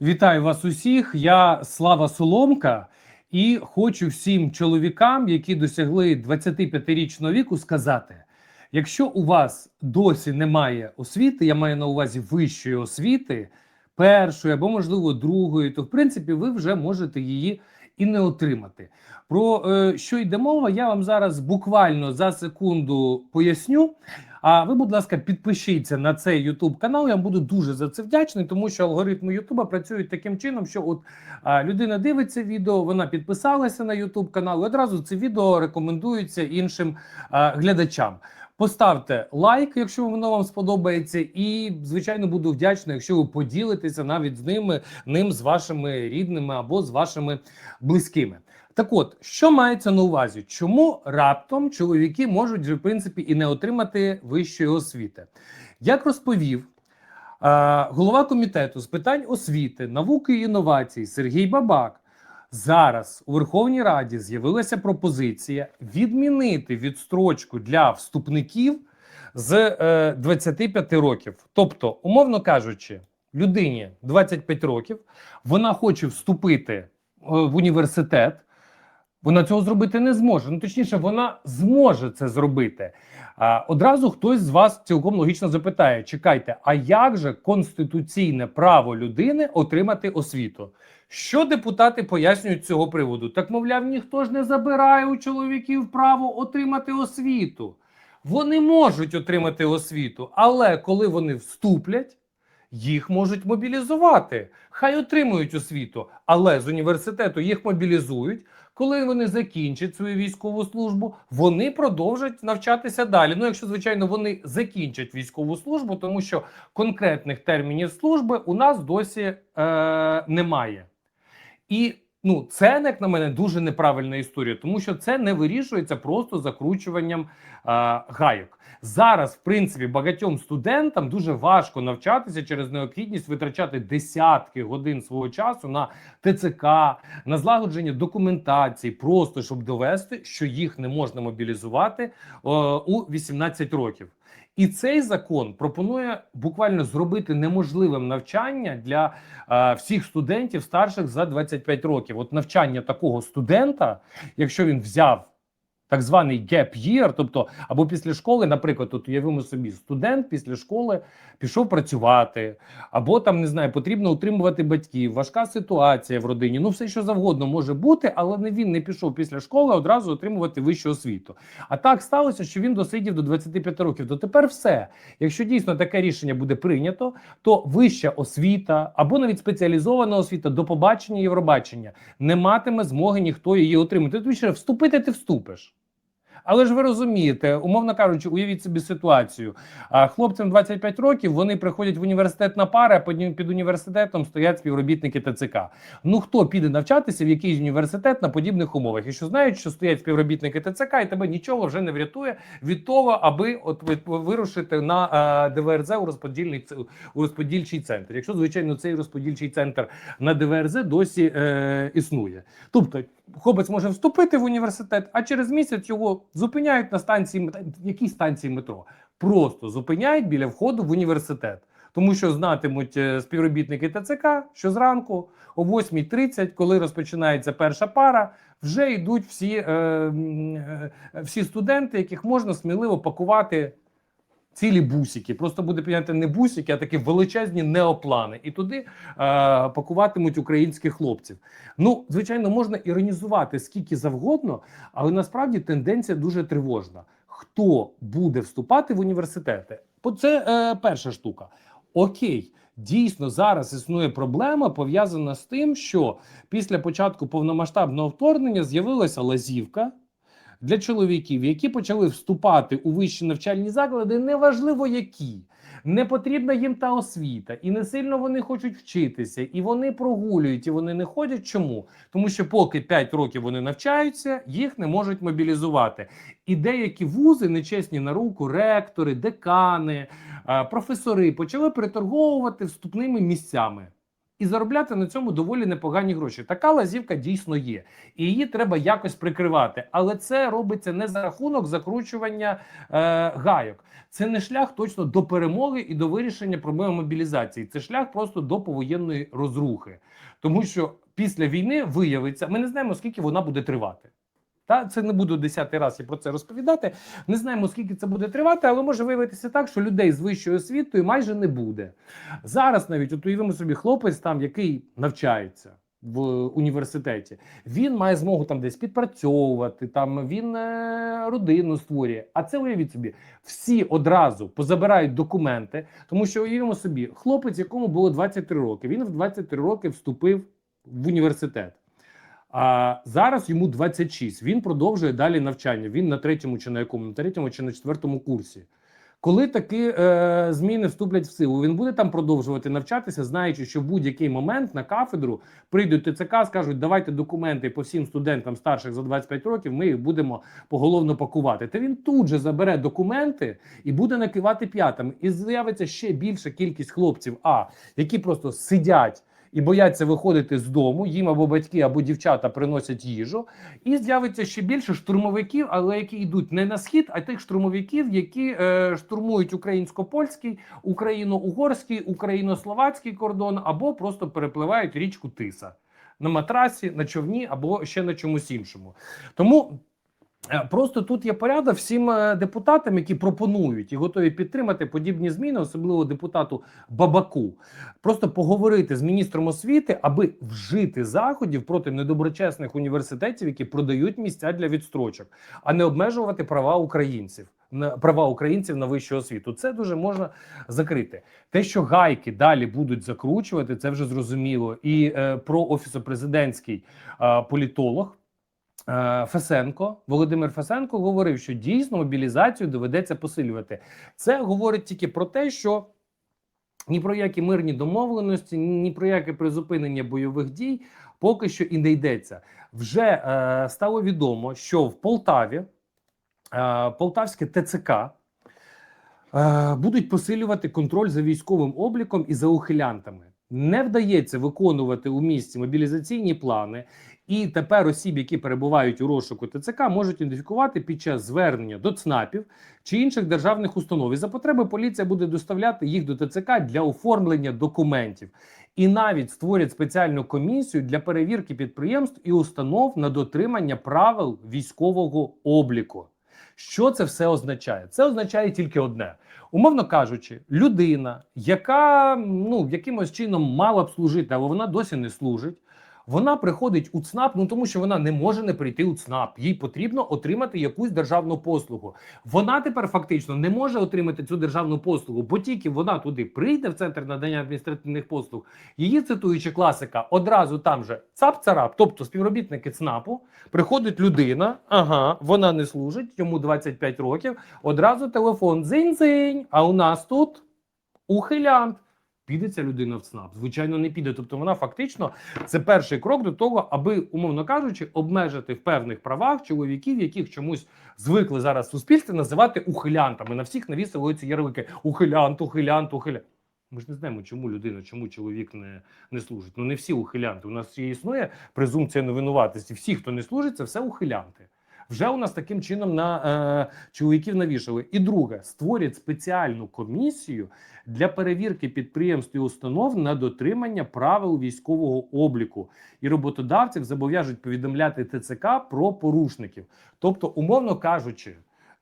Вітаю вас усіх. Я Слава Соломка, і хочу всім чоловікам, які досягли 25-річного віку, сказати: якщо у вас досі немає освіти, я маю на увазі вищої освіти, першої або, можливо, другої, то в принципі ви вже можете її і не отримати. Про е, що йде мова, я вам зараз буквально за секунду поясню. А ви, будь ласка, підпишіться на цей YouTube канал. Я вам буду дуже за це вдячний, тому що алгоритми Ютуба працюють таким чином, що от людина дивиться відео, вона підписалася на YouTube канал, і одразу це відео рекомендується іншим глядачам. Поставте лайк, якщо воно вам сподобається, і звичайно буду вдячний, якщо ви поділитеся навіть з ними ним з вашими рідними або з вашими близькими. Так от, що мається на увазі? Чому раптом чоловіки можуть в принципі і не отримати вищої освіти? Як розповів е, голова комітету з питань освіти, науки і інновацій Сергій Бабак, зараз у Верховній Раді з'явилася пропозиція відмінити відстрочку для вступників з е, 25 років. Тобто, умовно кажучи, людині 25 років, вона хоче вступити е, в університет. Вона цього зробити не зможе. Ну точніше, вона зможе це зробити. А, одразу хтось з вас цілком логічно запитає: чекайте, а як же конституційне право людини отримати освіту? Що депутати пояснюють з цього приводу? Так, мовляв, ніхто ж не забирає у чоловіків право отримати освіту. Вони можуть отримати освіту, але коли вони вступлять, їх можуть мобілізувати. Хай отримують освіту, але з університету їх мобілізують. Коли вони закінчать свою військову службу, вони продовжать навчатися далі. Ну, якщо звичайно вони закінчать військову службу, тому що конкретних термінів служби у нас досі е, немає. І ну, це, як на мене, дуже неправильна історія, тому що це не вирішується просто закручуванням е, гайок. Зараз, в принципі, багатьом студентам дуже важко навчатися через необхідність витрачати десятки годин свого часу на ТЦК, на злагодження документації, просто щоб довести, що їх не можна мобілізувати е, у 18 років. І цей закон пропонує буквально зробити неможливим навчання для е, всіх студентів старших за 25 років. От навчання такого студента, якщо він взяв так званий gap year, тобто або після школи, наприклад, тут уявимо собі, студент після школи пішов працювати, або там не знаю, потрібно утримувати батьків, важка ситуація в родині. Ну, все що завгодно може бути, але не він не пішов після школи одразу отримувати вищу освіту. А так сталося, що він досидів до 25 років. То тепер все. Якщо дійсно таке рішення буде прийнято, то вища освіта або навіть спеціалізована освіта до побачення Євробачення не матиме змоги ніхто її отримати. Тому що вступити ти вступиш. Але ж ви розумієте, умовно кажучи, уявіть собі ситуацію. Хлопцям 25 років вони приходять в університет на пари, а під університетом стоять співробітники ТЦК. Ну хто піде навчатися в якийсь університет на подібних умовах? Якщо знають, що стоять співробітники ТЦК, і тебе нічого вже не врятує від того, аби от вирушити на ДВРЗ у розподільний у розподільчий центр. Якщо звичайно цей розподільчий центр на ДВРЗ досі е, існує, тобто хлопець може вступити в університет, а через місяць його зупиняють на станції якій станції метро. Просто зупиняють біля входу в університет. Тому що знатимуть е, співробітники ТЦК, що зранку о 8.30, коли розпочинається перша пара, вже йдуть всі, е, е, всі студенти, яких можна сміливо пакувати цілі бусики. Просто буде підняти не бусики, а такі величезні неоплани. І туди е, пакуватимуть українських хлопців. Ну, звичайно, можна іронізувати скільки завгодно, але насправді тенденція дуже тривожна. Хто буде вступати в університети? Це е, перша штука. Окей. Дійсно, зараз існує проблема пов'язана з тим, що після початку повномасштабного вторгнення з'явилася лазівка для чоловіків, які почали вступати у вищі навчальні заклади, неважливо які. Не потрібна їм та освіта, і не сильно вони хочуть вчитися, і вони прогулюють, і вони не ходять. Чому? Тому що поки 5 років вони навчаються, їх не можуть мобілізувати. І деякі вузи, нечесні на руку, ректори, декани, професори почали приторговувати вступними місцями. І заробляти на цьому доволі непогані гроші. Така лазівка дійсно є, і її треба якось прикривати. Але це робиться не за рахунок закручування е, гайок. Це не шлях точно до перемоги і до вирішення проблеми мобілізації. Це шлях просто до повоєнної розрухи, тому що після війни виявиться, ми не знаємо скільки вона буде тривати. Та це не буду десятий раз я про це розповідати. Не знаємо, скільки це буде тривати, але може виявитися так, що людей з вищою освітою майже не буде. Зараз навіть от уявимо собі хлопець, там який навчається в університеті, він має змогу там десь підпрацьовувати, там він е, родину створює. А це уявіть собі, всі одразу позабирають документи, тому що уявимо собі, хлопець, якому було 23 роки, він в 23 роки вступив в університет. А зараз йому 26. Він продовжує далі навчання. Він на третьому чи на якому, на третьому чи на четвертому курсі. Коли такі е, зміни вступлять в силу, він буде там продовжувати навчатися, знаючи, що в будь-який момент на кафедру прийдуть ТЦК, скажуть, давайте документи по всім студентам старших за 25 років, ми їх будемо поголовно пакувати. Та він тут же забере документи і буде накивати п'ятами. І з'явиться ще більша кількість хлопців, а які просто сидять і бояться виходити з дому. Їм або батьки, або дівчата приносять їжу. І з'явиться ще більше штурмовиків, але які йдуть не на схід, а тих штурмовиків, які е, штурмують українсько-польський, україно-угорський, україно-словацький кордон, або просто перепливають річку Тиса на матрасі, на човні або ще на чомусь іншому. Тому. Е, Просто тут є порядок всім е, депутатам, які пропонують і готові підтримати подібні зміни, особливо депутату Бабаку. Просто поговорити з міністром освіти, аби вжити заходів проти недоброчесних університетів, які продають місця для відстрочок, а не обмежувати права українців. на- Права українців на вищу освіту. Це дуже можна закрити. Те, що гайки далі будуть закручувати, це вже зрозуміло. І е, про офісопрезидентський е, політолог Фесенко, Володимир Фесенко говорив, що дійсно мобілізацію доведеться посилювати. Це говорить тільки про те, що ні про які мирні домовленості, ні про яке призупинення бойових дій поки що і не йдеться. Вже е, стало відомо, що в Полтаві е, Полтавське ТЦК е, будуть посилювати контроль за військовим обліком і за ухилянтами. Не вдається виконувати у місті мобілізаційні плани, і тепер осіб, які перебувають у розшуку ТЦК, можуть ідентифікувати під час звернення до ЦНАПів чи інших державних установ. І за потреби поліція буде доставляти їх до ТЦК для оформлення документів. І навіть створять спеціальну комісію для перевірки підприємств і установ на дотримання правил військового обліку. Що це все означає? Це означає тільки одне: умовно кажучи, людина, яка ну якимось чином мала б служити, але вона досі не служить. Вона приходить у ЦНАП, ну тому що вона не може не прийти у ЦНАП. Їй потрібно отримати якусь державну послугу. Вона тепер фактично не може отримати цю державну послугу, бо тільки вона туди прийде в центр надання адміністративних послуг. Її цитуючи класика, одразу там же цап-царап, тобто співробітники ЦНАПу, приходить людина, ага, вона не служить, йому 25 років. Одразу телефон дзинь-дзинь, А у нас тут ухилянт. Піде ця людина в ЦНАП? Звичайно, не піде. Тобто вона фактично це перший крок до того, аби, умовно кажучи, обмежити в певних правах чоловіків, яких чомусь звикли зараз в суспільстві називати ухилянтами. На всіх навісили ярлики ухилянт, ухилянт, ухилянт. Ми ж не знаємо, чому людина, чому чоловік не, не служить. Ну не всі ухилянти. У нас є існує презумпція невинуватості. Всі, хто не служить, це все ухилянти. Вже у нас таким чином на е, чоловіків навішали. І друге, створять спеціальну комісію для перевірки підприємств і установ на дотримання правил військового обліку. І роботодавців зобов'яжуть повідомляти ТЦК про порушників. Тобто, умовно кажучи.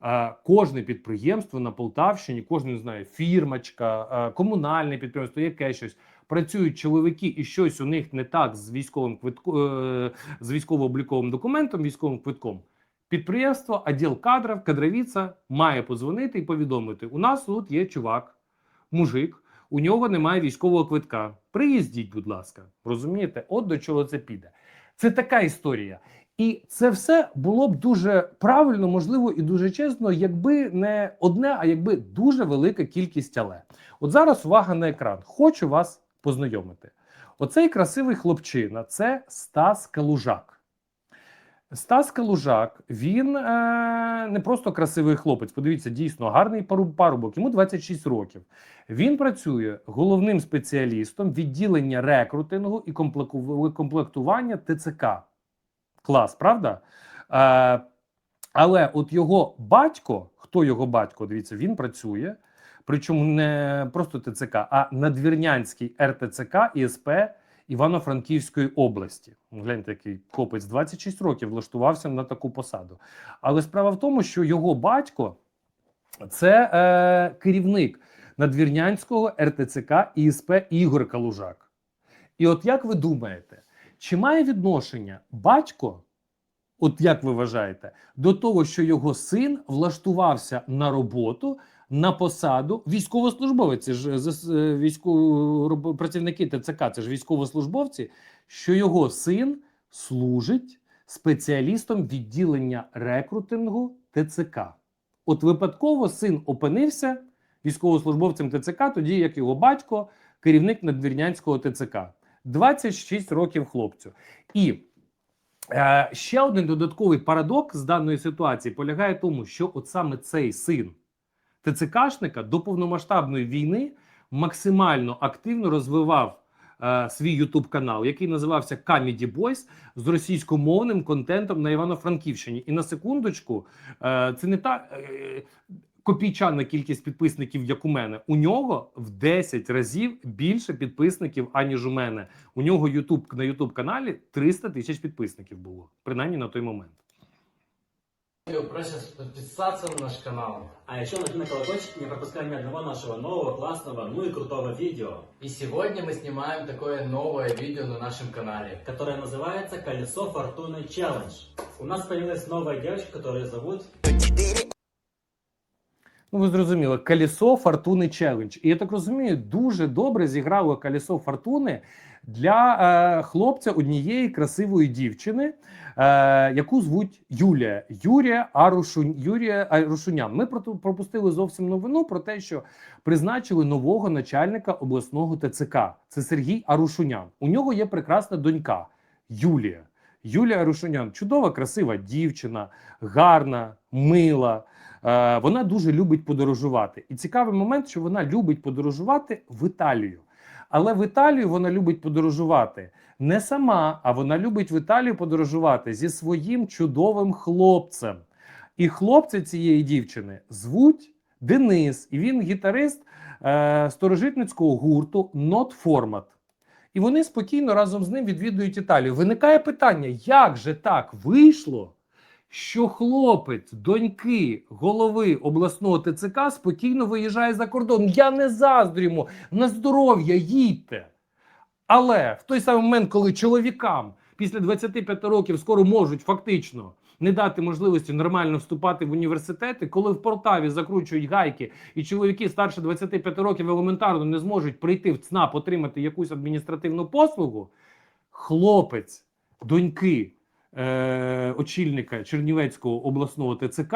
е, Кожне підприємство на Полтавщині, кожне не знаю, фірмачка, е, комунальне підприємство, яке щось працюють чоловіки, і щось у них не так з військовим квитко, е, з військово-обліковим документом, військовим квитком. Підприємство, відділ кадрів, кадровіця має подзвонити і повідомити: у нас тут є чувак, мужик, у нього немає військового квитка. Приїздіть, будь ласка, розумієте? От до чого це піде. Це така історія. І це все було б дуже правильно, можливо, і дуже чесно, якби не одне, а якби дуже велика кількість але. От зараз увага на екран. Хочу вас познайомити. Оцей красивий хлопчина це Стас Калужак. Стас Калужак, він е, не просто красивий хлопець. Подивіться, дійсно гарний парубок. Йому 26 років. Він працює головним спеціалістом відділення рекрутингу і комплектування ТЦК. Клас, правда? Е, але от його батько, хто його батько? Дивіться, він працює. Причому не просто ТЦК, а надвірнянський РТЦК ІСП Івано-Франківської області. Гляньте, який хлопець 26 років влаштувався на таку посаду. Але справа в тому, що його батько це е, керівник надвірнянського РТЦК ІСП Ігор Калужак. І от як ви думаєте, чи має відношення батько, от як ви вважаєте, до того, що його син влаштувався на роботу на посаду військовослужбовець, ж е, е, військово роб- працівники ТЦК, це ж військовослужбовці, що його син служить спеціалістом відділення рекрутингу ТЦК. От випадково син опинився військовослужбовцем ТЦК, тоді як його батько, керівник надвірнянського ТЦК. 26 років хлопцю. І е, ще один додатковий парадокс з даної ситуації полягає в тому, що от саме цей син ТЦКшника до повномасштабної війни максимально активно розвивав е, свій Ютуб канал, який називався Comedy Boys з російськомовним контентом на Івано-Франківщині. І на секундочку, е, це не та е, копійчана кількість підписників, як у мене. У нього в 10 разів більше підписників, аніж у мене. У нього Ютуб на Ютуб каналі 300 тисяч підписників було, принаймні на той момент. Просят подписаться на наш канал. А еще нажми на колокольчик, не пропускай ни одного нашего нового, классного, ну и крутого видео, И сегодня мы снимаем такое новое видео на нашем канале. которое называется «Колесо Фортуны Челлендж». У нас появилась новая девочка, которую зовут Ну, ви зрозуміли, колесо фортуни челендж. І я так розумію, дуже добре зіграло колесо фортуни для е, хлопця однієї красивої дівчини, е, яку звуть Юлія. Юрія Арушун, Юрія Арушунян. Ми пропустили зовсім новину про те, що призначили нового начальника обласного ТЦК. Це Сергій Арушунян. У нього є прекрасна донька Юлія. Юлія Арушунян чудова, красива дівчина, гарна, мила. Е, вона дуже любить подорожувати. І цікавий момент, що вона любить подорожувати в Італію. Але в Італію вона любить подорожувати не сама, а вона любить в Італію подорожувати зі своїм чудовим хлопцем. І хлопця цієї дівчини звуть Денис, і він гітарист е, сторожитницького гурту Not Format. І вони спокійно разом з ним відвідують Італію. Виникає питання, як же так вийшло, що хлопець доньки голови обласного ТЦК спокійно виїжджає за кордон. Я не заздрюємо, на здоров'я їдьте. Але в той самий момент, коли чоловікам після 25 років скоро можуть фактично не дати можливості нормально вступати в університети, коли в Полтаві закручують гайки, і чоловіки старше 25 років елементарно не зможуть прийти в ЦНАП, отримати якусь адміністративну послугу, хлопець доньки е, очільника Чернівецького обласного ТЦК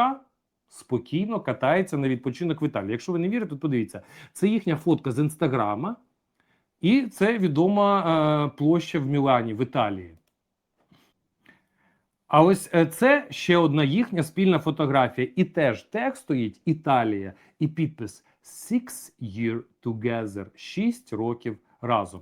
спокійно катається на відпочинок в Італії. Якщо ви не вірите, то подивіться. Це їхня фотка з інстаграма, і це відома е, площа в Мілані в Італії. А ось е, це ще одна їхня спільна фотографія. І теж текст стоїть Італія і підпис Six year together. Шість років разом.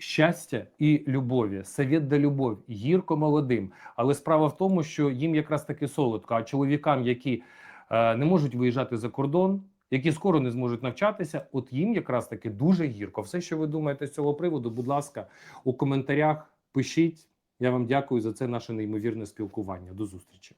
Щастя і любові, совет да любов, гірко молодим. Але справа в тому, що їм якраз таки солодко, а чоловікам, які е, не можуть виїжджати за кордон, які скоро не зможуть навчатися, от їм якраз таки дуже гірко. Все, що ви думаєте з цього приводу, будь ласка, у коментарях пишіть. Я вам дякую за це наше неймовірне спілкування. До зустрічі.